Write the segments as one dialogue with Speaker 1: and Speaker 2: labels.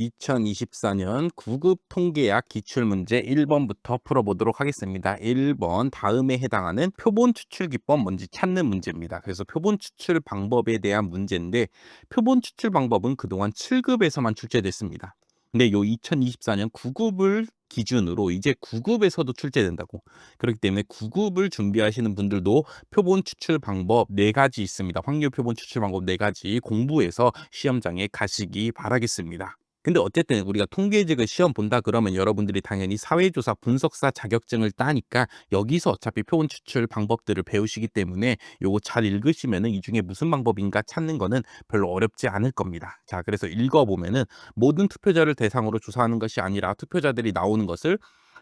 Speaker 1: 2024년 9급 통계학 기출문제 1번부터 풀어보도록 하겠습니다. 1번 다음에 해당하는 표본 추출 기법 뭔지 찾는 문제입니다. 그래서 표본 추출 방법에 대한 문제인데 표본 추출 방법은 그동안 7급에서만 출제됐습니다. 근데 요 2024년 9급을 기준으로 이제 9급에서도 출제된다고. 그렇기 때문에 9급을 준비하시는 분들도 표본 추출 방법 네 가지 있습니다. 확률 표본 추출 방법 네 가지 공부해서 시험장에 가시기 바라겠습니다. 근데 어쨌든 우리가 통계직을 시험 본다 그러면 여러분들이 당연히 사회조사 분석사 자격증을 따니까 여기서 어차피 표본 추출 방법들을 배우시기 때문에 요거 잘 읽으시면은 이 중에 무슨 방법인가 찾는 거는 별로 어렵지 않을 겁니다. 자, 그래서 읽어보면은 모든 투표자를 대상으로 조사하는 것이 아니라 투표자들이 나오는 것을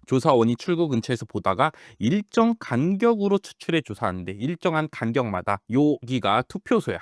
Speaker 1: 조사원이 출구 근처에서 보다가 일정 간격으로 추출해 조사하는데 일정한 간격마다 여기가 투표소야.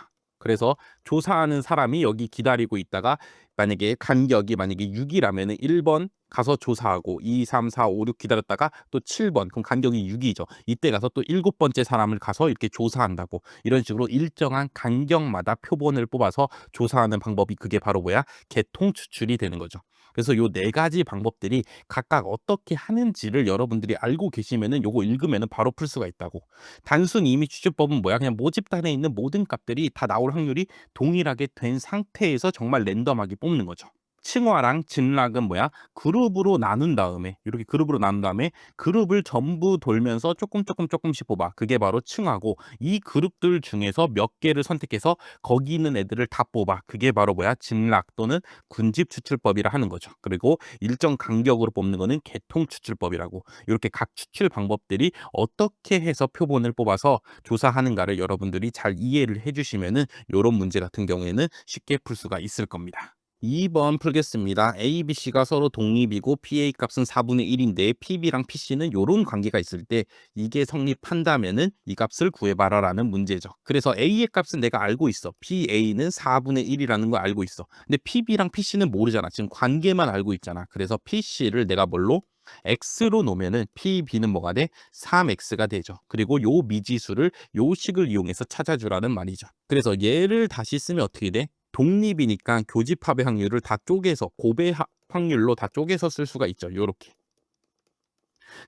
Speaker 1: 그래서 조사하는 사람이 여기 기다리고 있다가 만약에 간격이 만약에 6이라면은 1번 가서 조사하고 2, 3, 4, 5, 6 기다렸다가 또 7번 그럼 간격이 6이죠. 이때 가서 또 일곱 번째 사람을 가서 이렇게 조사한다고 이런 식으로 일정한 간격마다 표본을 뽑아서 조사하는 방법이 그게 바로 뭐야? 개통 추출이 되는 거죠. 그래서 요 네 가지 방법들이 각각 어떻게 하는지를 여러분들이 알고 계시면은 요거 읽으면은 바로 풀 수가 있다고. 단순 이미 추출법은 뭐야? 그냥 모집단에 있는 모든 값들이 다 나올 확률이 동일하게 된 상태에서 정말 랜덤하게 뽑는 거죠. 층화랑 진락은 뭐야? 그룹으로 나눈 다음에 이렇게 그룹으로 나눈 다음에 그룹을 전부 돌면서 조금 조금 조금씩 뽑아. 그게 바로 층화고 이 그룹들 중에서 몇 개를 선택해서 거기 있는 애들을 다 뽑아. 그게 바로 뭐야? 진락 또는 군집 추출법이라 하는 거죠. 그리고 일정 간격으로 뽑는 거는 개통 추출법이라고. 이렇게 각 추출 방법들이 어떻게 해서 표본을 뽑아서 조사하는가를 여러분들이 잘 이해를 해주시면은 이런 문제 같은 경우에는 쉽게 풀 수가 있을 겁니다. 2번 풀겠습니다. A, B, C가 서로 독립이고 PA 값은 4분의 1인데 PB랑 PC는 이런 관계가 있을 때 이게 성립한다면은 이 값을 구해봐라라는 문제죠. 그래서 A의 값은 내가 알고 있어. PA는 4분의 1이라는 걸 알고 있어. 근데 PB랑 PC는 모르잖아. 지금 관계만 알고 있잖아. 그래서 PC를 내가 뭘로? x로 놓으면은 PB는 뭐가 돼? 3x가 되죠. 그리고 요 미지수를 요 식을 이용해서 찾아주라는 말이죠. 그래서 얘를 다시 쓰면 어떻게 돼? 독립이니까 교집합의 확률을 다 쪼개서 고배 확률로 다 쪼개서 쓸 수가 있죠. 요렇게.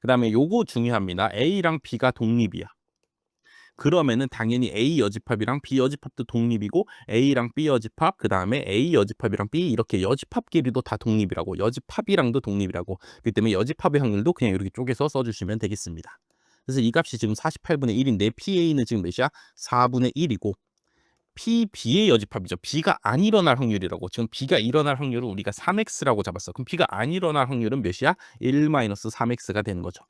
Speaker 1: 그 다음에 요거 중요합니다. A랑 B가 독립이야. 그러면은 당연히 A 여집합이랑 B 여집합도 독립이고 A랑 B 여집합 그 다음에 A 여집합이랑 B 이렇게 여집합끼리도 다 독립이라고 여집합이랑도 독립이라고 그렇기 때문에 여집합의 확률도 그냥 이렇게 쪼개서 써주시면 되겠습니다. 그래서 이 값이 지금 48분의 1인데 PA는 지금 몇이야? 4분의 1이고 PB의 여집합이죠. B가 안 일어날 확률이라고. 지금 B가 일어날 확률을 우리가 3X라고 잡았어. 그럼 B가 안 일어날 확률은 몇이야? 1-3X가 되는 거죠.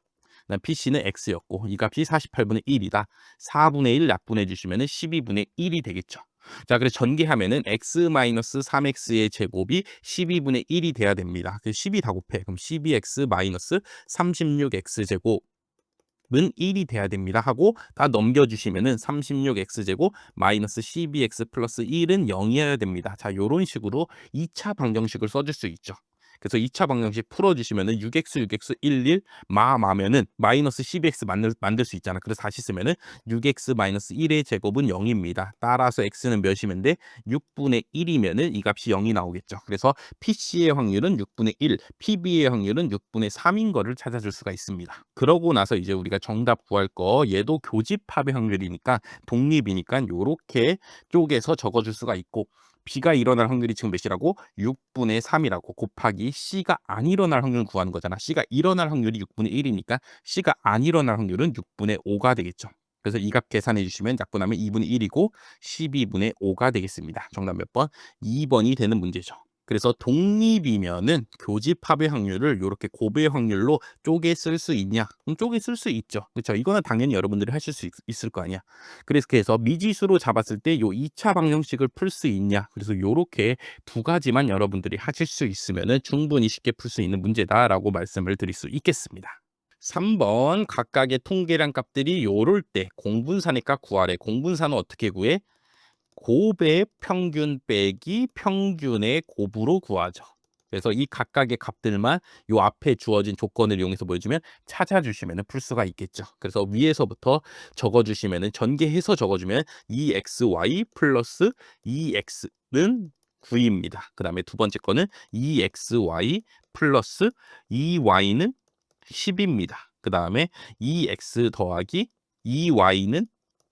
Speaker 1: 그다음 PC는 X였고 이 값이 48분의 1이다. 4분의 1 약분해 주시면 12분의 1이 되겠죠. 자, 그래서 전개하면은 x-3x의 제곱이 12분의 1이 돼야 됩니다. 그12 다 곱해. 그럼 12x-36x 제곱 은 1이 돼야 됩니다 하고 다 넘겨주시면은 36x제곱 마이너스 12x 플러스 1은 0이어야 됩니다. 자, 요런 식으로 2차 방정식을 써줄 수 있죠. 그래서 2차 방정식 풀어주시면은 6x, 6x, 1, 1, 마, 마면은 마이너스 12x 만들, 만들 수 있잖아. 그래서 다시 쓰면은 6x 마이너스 1의 제곱은 0입니다. 따라서 x는 몇이면 돼? 6분의 1이면은 이 값이 0이 나오겠죠. 그래서 PC의 확률은 6분의 1, PB의 확률은 6분의 3인 거를 찾아줄 수가 있습니다. 그러고 나서 이제 우리가 정답 구할 거 얘도 교집합의 확률이니까 독립이니까 요렇게 쪼개서 적어줄 수가 있고 B가 일어날 확률이 지금 몇이라고? 6분의 3이라고 곱하기 C가 안 일어날 확률을 구하는 거잖아. C가 일어날 확률이 6분의 1이니까 C가 안 일어날 확률은 6분의 5가 되겠죠. 그래서 이 값 계산해 주시면 약분하면 2분의 1이고 12분의 5가 되겠습니다. 정답 몇 번? 2번이 되는 문제죠. 그래서 독립이면은 교집 합의 확률을 이렇게 고배 확률로 쪼개 쓸 수 있냐? 그럼 쪼개 쓸 수 있죠. 그렇죠? 이거는 당연히 여러분들이 하실 수 있, 을거 아니야. 그래서 그래서 미지수로 잡았을 때 요 2차 방정식을 풀 수 있냐? 그래서 요렇게 두 가지만 여러분들이 하실 수 있으면은 충분히 쉽게 풀 수 있는 문제다라고 말씀을 드릴 수 있겠습니다. 3번 각각의 통계량 값들이 요럴 때값 구하래. 공분산은 어떻게 구해? 곱의 평균 빼기 평균의 곱으로 구하죠. 그래서 이 각각의 값들만 요 앞에 주어진 조건을 이용해서 보여주면 찾아주시면 풀 수가 있겠죠. 그래서 위에서부터 적어주시면 전개해서 적어주면 2xy 플러스 2x는 9입니다. 그 다음에 두 번째 거는 2xy 플러스 2y는 10입니다. 그 다음에 2x 더하기 2y는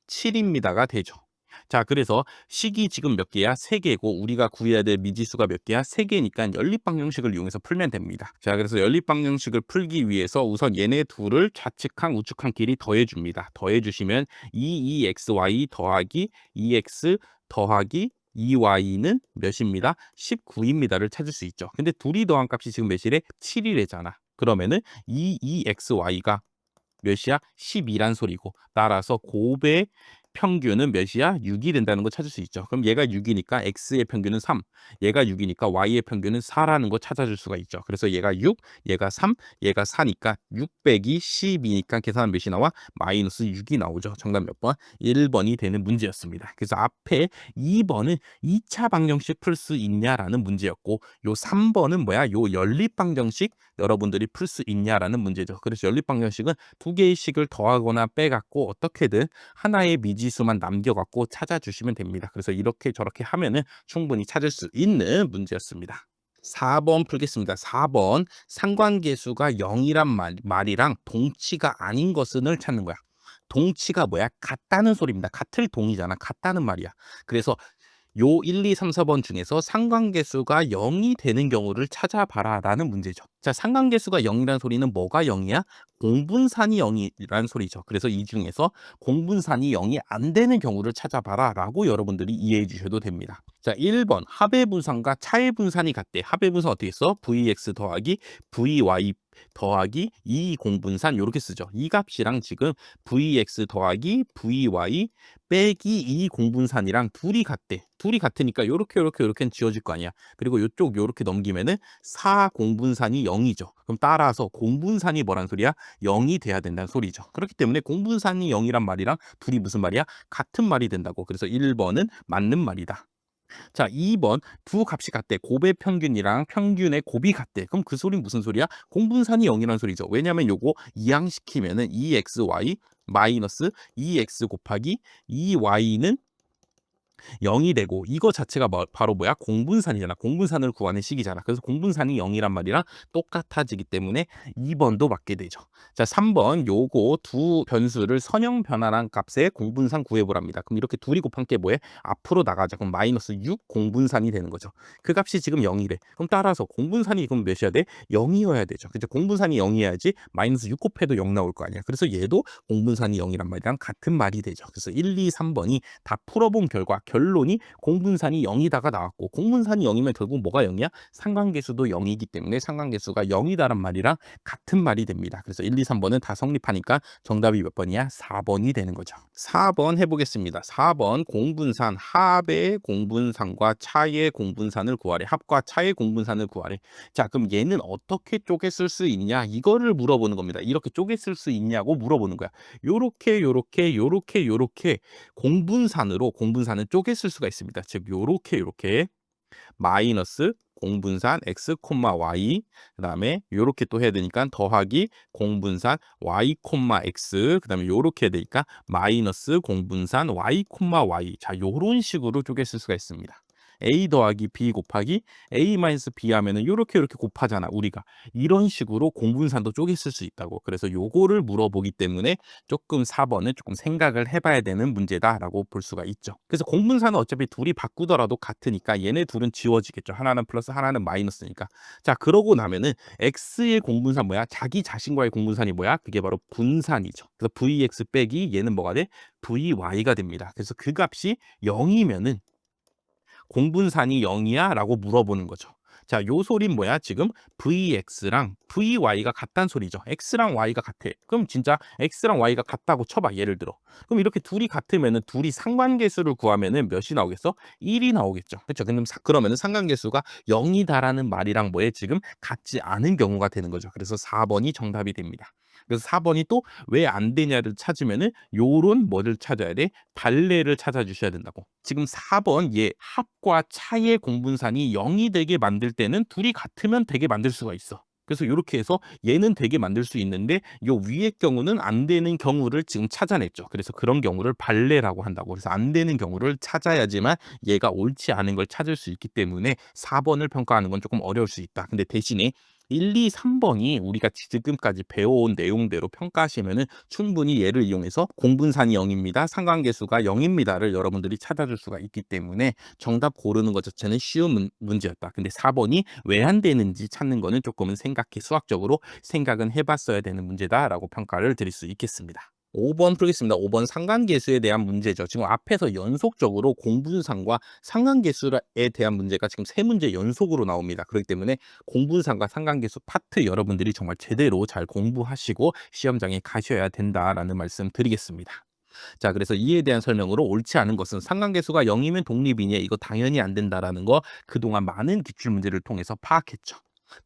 Speaker 1: 7입니다가 되죠. 자, 그래서 식이 지금 몇 개야? 세 개고 우리가 구해야 될 미지수가 몇 개야? 세 개니까 연립방정식을 이용해서 풀면 됩니다. 자, 그래서 연립방정식을 풀기 위해서 우선 얘네 둘을 좌측항, 우측항끼리 더해줍니다. 더해주시면 2exy 더하기 2x 더하기 2y는 몇입니다? 19입니다를 찾을 수 있죠. 근데 둘이 더한 값이 지금 몇이래? 7이래잖아. 그러면은 2exy가 몇이야? 12란 소리고 따라서 곱의 평균은 몇이야? 6이 된다는 거 찾을 수 있죠. 그럼 얘가 6이니까 x의 평균은 3, 얘가 6이니까 y의 평균은 4라는 거 찾아줄 수가 있죠. 그래서 얘가 6, 얘가 3, 얘가 4니까 6 빼기 12니까 계산하면 몇이 나와? 마이너스 6이 나오죠. 정답 몇 번? 1번이 되는 문제였습니다. 그래서 앞에 2번은 2차 방정식 풀 수 있냐라는 문제였고 요 3번은 뭐야? 요 연립 방정식 여러분들이 풀 수 있냐라는 문제죠. 그래서 연립 방정식은 두 개의 식을 더하거나 빼갖고 어떻게든 하나의 미지 수만 남겨갖고 찾아주시면 됩니다. 그래서 이렇게 저렇게 하면은 충분히 찾을 수 있는 문제였습니다. 4번 풀겠습니다. 4번 상관계수가 0이란 말, 말이랑 동치가 아닌 것을 찾는 거야. 동치가 뭐야? 같다는 소리입니다. 같을 동이잖아. 같다는 말이야. 그래서 요 1, 2, 3, 4번 중에서 상관계수가 0이 되는 경우를 찾아봐라 라는 문제죠. 자, 상관계수가 0이라는 소리는 뭐가 0이야? 공분산이 0이라는 소리죠. 그래서 이 중에서 공분산이 0이 안 되는 경우를 찾아봐라 라고 여러분들이 이해해 주셔도 됩니다. 자, 1번 합의 분산과 차의 분산이 같대. 합의 분산 어떻게 써? vx 더하기 vy 더하기 2 공분산 이렇게 쓰죠. 이 값이랑 지금 vx 더하기 vy 빼기 2 공분산이랑 둘이 같대. 둘이 같으니까 요렇게 요렇게 요렇게는 지워질 거 아니야. 그리고 요쪽 요렇게 넘기면은 4 공분산이 0이죠. 그럼 따라서 공분산이 뭐란 소리야? 0이 돼야 된다는 소리죠. 그렇기 때문에 공분산이 0이란 말이랑 둘이 무슨 말이야? 같은 말이 된다고. 그래서 1번은 맞는 말이다. 자, 2번 두 값이 같대. 곱의 평균이랑 평균의 곱이 같대. 그럼 그 소리는 무슨 소리야? 공분산이 0이라는 소리죠. 왜냐면 요거 이항시키면은 2xy 마이너스 2x 곱하기 2y는 0이 되고 이거 자체가 뭐, 바로 뭐야? 공분산이잖아. 공분산을 구하는 식이잖아. 그래서 공분산이 0이란 말이랑 똑같아지기 때문에 2번도 맞게 되죠. 자, 3번 요거 두 변수를 선형 변환한 값의 공분산 구해보랍니다. 그럼 이렇게 둘이 곱한 게 뭐해? 앞으로 나가자. 그럼 마이너스 6 공분산이 되는 거죠. 그 값이 지금 0이래. 그럼 따라서 공분산이 그럼 몇이어야 돼? 0이어야 되죠. 그죠? 공분산이 0이어야지 마이너스 6 곱해도 0 나올 거 아니야. 그래서 얘도 공분산이 0이란 말이랑 같은 말이 되죠. 그래서 1, 2, 3번이 다 풀어본 결과 결론이 공분산이 0이다가 나왔고 공분산이 0이면 결국 뭐가 0이야? 상관계수도 0이기 때문에 상관계수가 0이다란 말이랑 같은 말이 됩니다. 그래서 1, 2, 3번은 다 성립하니까 정답이 몇 번이야? 4번이 되는 거죠. 4번 해보겠습니다. 4번 공분산 합의 공분산과 차의 공분산을 구하래. 합과 차의 공분산을 구하래. 자 그럼 얘는 어떻게 쪼개 쓸 수 있냐? 이거를 물어보는 겁니다. 이렇게 쪼개 쓸 수 있냐고 물어보는 거야. 요렇게 요렇게 요렇게 요렇게 공분산으로 공분산은 쪼개 쓸 수가 있습니다. 즉 요렇게 요렇게 마이너스 공분산 x, y 그 다음에 요렇게 또 해야 되니까 더하기 공분산 y, x 그 다음에 요렇게 해야 되니까 마이너스 공분산 y, y 자 요런 식으로 쪼개 쓸 수가 있습니다. A 더하기 b 곱하기 a 마이너스 b 하면은 요렇게 요렇게 곱하잖아 우리가. 이런 식으로 공분산도 쪼개 쓸 수 있다고. 그래서 요거를 물어보기 때문에 조금 4번은 조금 생각을 해봐야 되는 문제다라고 볼 수가 있죠. 그래서 공분산은 어차피 둘이 바꾸더라도 같으니까 얘네 둘은 지워지겠죠. 하나는 플러스 하나는 마이너스니까. 자 그러고 나면은 x의 공분산 뭐야? 자기 자신과의 공분산이 뭐야? 그게 바로 분산이죠. 그래서 vx 빼기 얘는 뭐가 돼? Vy가 됩니다. 그래서 그 값이 0이면은 공분산이 0이야? 라고 물어보는 거죠. 자, 요 소린 뭐야? 지금 VX랑 VY가 같다는 소리죠. X랑 Y가 같아. 그럼 진짜 X랑 Y가 같다고 쳐봐. 예를 들어. 그럼 이렇게 둘이 같으면은 둘이 상관계수를 구하면은 몇이 나오겠어? 1이 나오겠죠. 그렇죠? 그럼 그러면은 상관계수가 0이다라는 말이랑 뭐에 지금 같지 않은 경우가 되는 거죠. 그래서 4번이 정답이 됩니다. 그래서 4번이 또 왜 안 되냐를 찾으면은 요런 뭐를 찾아야 돼? 달래를 찾아주셔야 된다고. 지금 4번 얘 합과 차의 공분산이 0이 되게 만들 때는 둘이 같으면 되게 만들 수가 있어. 그래서 요렇게 해서 얘는 되게 만들 수 있는데 요 위의 경우는 안 되는 경우를 지금 찾아냈죠. 그래서 그런 경우를 발레라고 한다고. 그래서 안 되는 경우를 찾아야지만 얘가 옳지 않은 걸 찾을 수 있기 때문에 4번을 평가하는 건 조금 어려울 수 있다. 근데 대신에 1, 2, 3번이 우리가 지금까지 배워온 내용대로 평가하시면은 충분히 얘를 이용해서 공분산이 0입니다. 상관계수가 0입니다를 여러분들이 찾아줄 수가 있기 때문에 정답 고르는 것 자체는 쉬운 문, 문제였다. 근데 4번이 왜 안 되는지 찾는 거는 조금은 생각해 수학적으로 생각은 해봤어야 되는 문제다라고 평가를 드릴 수 있겠습니다. 5번 풀겠습니다. 5번 상관계수에 대한 문제죠. 지금 앞에서 연속적으로 공분상과 상관계수에 대한 문제가 지금 세 문제 연속으로 나옵니다. 그렇기 때문에 공분상과 상관계수 파트 여러분들이 정말 제대로 잘 공부하시고 시험장에 가셔야 된다라는 말씀 드리겠습니다. 자, 그래서 이에 대한 설명으로 옳지 않은 것은 상관계수가 0이면 독립이냐 이거 당연히 안 된다라는 거 그동안 많은 기출 문제를 통해서 파악했죠.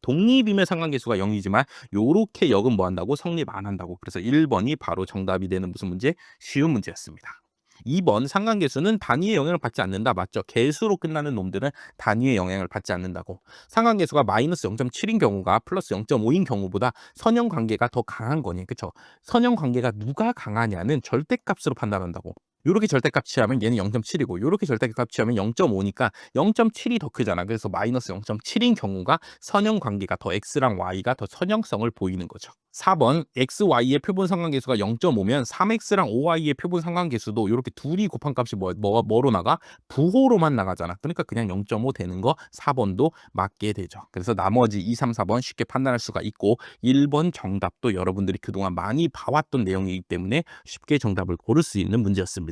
Speaker 1: 독립이면 상관계수가 0이지만 요렇게 역은 뭐 한다고 성립 안 한다고. 그래서 1번이 바로 정답이 되는 무슨 문제? 쉬운 문제였습니다. 2번 상관계수는 단위의 영향을 받지 않는다. 맞죠? 개수로 끝나는 놈들은 단위의 영향을 받지 않는다고. 상관계수가 마이너스 0.7인 경우가 플러스 0.5인 경우보다 선형 관계가 더 강한 거니. 그쵸? 선형 관계가 누가 강하냐는 절대값으로 판단한다고. 요렇게 절대값 취하면 얘는 0.7이고 요렇게 절대값 취하면 0.5니까 0.7이 더 크잖아. 그래서 마이너스 0.7인 경우가 선형 관계가 더 x랑 y가 더 선형성을 보이는 거죠. 4번 x, y의 표본 상관계수가 0.5면 3x랑 5y의 표본 상관계수도 이렇게 둘이 곱한 값이 뭐, 뭐, 뭐로 나가? 부호로만 나가잖아. 그러니까 그냥 0.5 되는 거 4번도 맞게 되죠. 그래서 나머지 2, 3, 4번 쉽게 판단할 수가 있고 1번 정답도 여러분들이 그동안 많이 봐왔던 내용이기 때문에 쉽게 정답을 고를 수 있는 문제였습니다.